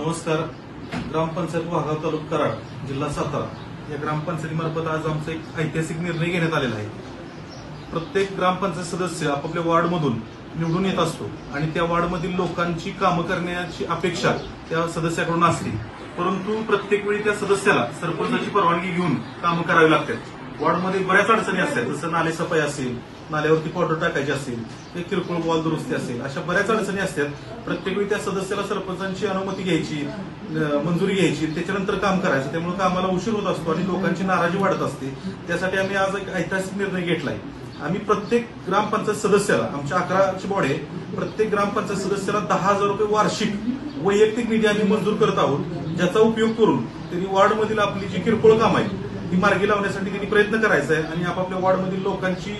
नमस्कार. ग्रामपंचायत वाघाव तालुका कराड जिल्हा सातारा. या ग्रामपंचायतीमार्फत आज आमचा एक ऐतिहासिक निर्णय घेण्यात आलेला आहे. प्रत्येक ग्रामपंचायत सदस्य आपापल्या वार्डमधून निवडून येत असतो आणि त्या वार्डमधील लोकांची कामं करण्याची अपेक्षा त्या सदस्याकडून असते. परंतु प्रत्येक वेळी त्या सदस्याला सरपंचाची परवानगी घेऊन कामं करावी लागतात. वार्डमध्ये बऱ्याच अडचणी असतात. जसं नाले सफाई असेल नाल्यावरती पावडर टाकायची असेल ते किरकोळ वॉल दुरुस्ती असेल अशा बऱ्याच अडचणी असतात. प्रत्येक वेळी त्या सदस्याला सरपंचांची अनुमती घ्यायची मंजुरी घ्यायची त्याच्यानंतर काम करायचं. त्यामुळे कामाला उशीर होत असतो आणि लोकांची नाराजी वाढत असते. त्यासाठी आम्ही आज एक ऐतिहासिक निर्णय घेतलाय. आम्ही प्रत्येक ग्रामपंचायत सदस्याला आमच्या अकराची बॉडी आहे प्रत्येक ग्रामपंचायत सदस्याला दहा हजार रुपये वार्षिक वैयक्तिक निधी आम्ही मंजूर करत आहोत ज्याचा उपयोग करून त्यांनी वार्डमधील आपली जी किरकोळ काम आहे ती मार्गी लावण्यासाठी त्यांनी प्रयत्न करायचा आहे आणि आपापल्या वॉर्डमधील लोकांची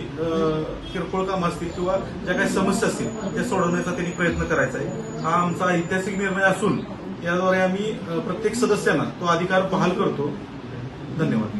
किरकोळ कामं असतील किंवा ज्या काही समस्या असतील त्या सोडवण्याचा त्यांनी प्रयत्न करायचा आहे. हा आमचा ऐतिहासिक निर्णय असून याद्वारे आम्ही प्रत्येक सदस्यांना तो अधिकार बहाल करतो. धन्यवाद.